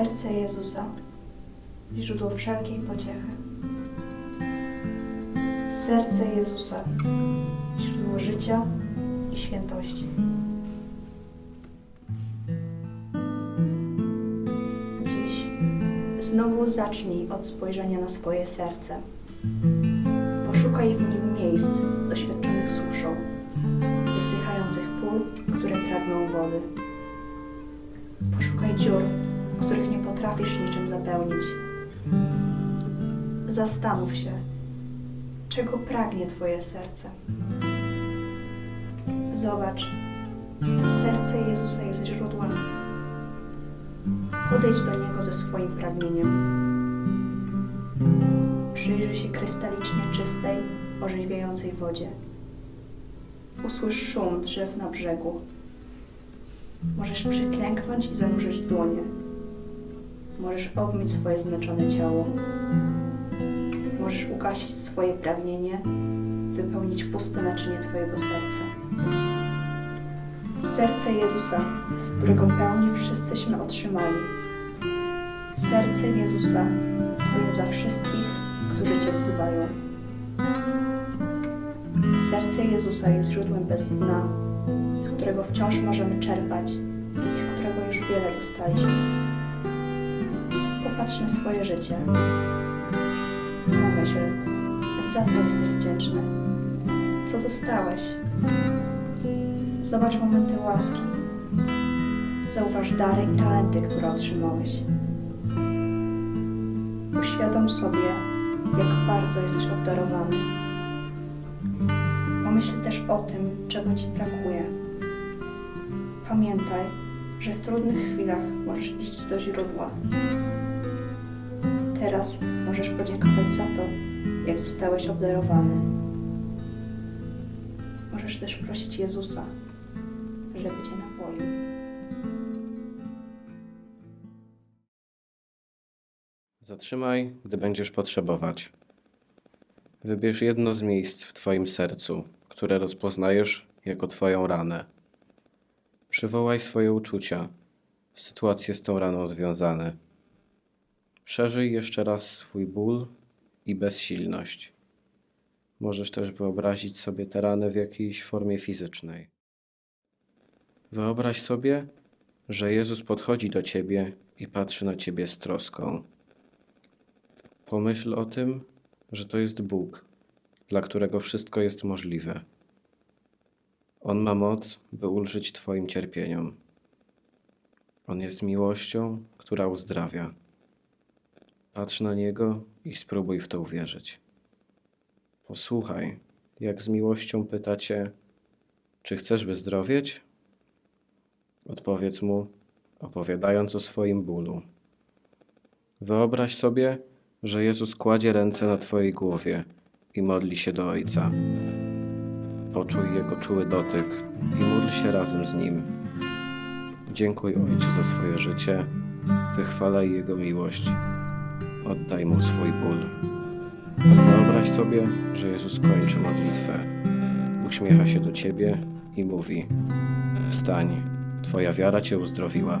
Serce Jezusa, źródło wszelkiej pociechy. Serce Jezusa, źródło życia i świętości. Dziś znowu zacznij od spojrzenia na swoje serce. Poszukaj w nim miejsc doświadczonych suszą, wysychających pól, które pragną wody. Poszukaj dziur, potrafisz niczym zapełnić. Zastanów się, czego pragnie Twoje serce. Zobacz, serce Jezusa jest źródłem. Podejdź do Niego ze swoim pragnieniem. Przyjrzyj się krystalicznie czystej, orzeźwiającej wodzie. Usłysz szum drzew na brzegu. Możesz przyklęknąć i zanurzyć dłonie. Możesz obmyć swoje zmęczone ciało. Możesz ugasić swoje pragnienie, wypełnić puste naczynie Twojego serca. Serce Jezusa, z którego pełni wszyscyśmy otrzymali. Serce Jezusa było dla wszystkich, którzy Cię wzywają. Serce Jezusa jest źródłem bez dna, z którego wciąż możemy czerpać i z którego już wiele dostaliśmy. Popatrz na swoje życie. Pomyśl, za co jesteś wdzięczny? Co dostałeś? Zobacz momenty łaski. Zauważ dary i talenty, które otrzymałeś. Uświadom sobie, jak bardzo jesteś obdarowany. Pomyśl też o tym, czego Ci brakuje. Pamiętaj, że w trudnych chwilach możesz iść do źródła. Teraz możesz podziękować za to, jak zostałeś obdarowany. Możesz też prosić Jezusa, żeby Cię napoił. Zatrzymaj, gdy będziesz potrzebować. Wybierz jedno z miejsc w Twoim sercu, które rozpoznajesz jako Twoją ranę. Przywołaj swoje uczucia, sytuacje z tą raną związane. Przeżyj jeszcze raz swój ból i bezsilność. Możesz też wyobrazić sobie te rany w jakiejś formie fizycznej. Wyobraź sobie, że Jezus podchodzi do Ciebie i patrzy na Ciebie z troską. Pomyśl o tym, że to jest Bóg, dla którego wszystko jest możliwe. On ma moc, by ulżyć Twoim cierpieniom. On jest miłością, która uzdrawia. Patrz na Niego i spróbuj w to uwierzyć. Posłuchaj, jak z miłością pyta Cię, czy chcesz wyzdrowieć? Odpowiedz Mu, opowiadając o swoim bólu. Wyobraź sobie, że Jezus kładzie ręce na Twojej głowie i modli się do Ojca. Poczuj Jego czuły dotyk i módl się razem z Nim. Dziękuj Ojcu za swoje życie, wychwalaj Jego miłość, oddaj Mu swój ból. Wyobraź sobie, że Jezus kończy modlitwę, uśmiecha się do Ciebie i mówi: Wstań, Twoja wiara Cię uzdrowiła.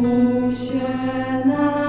mu się na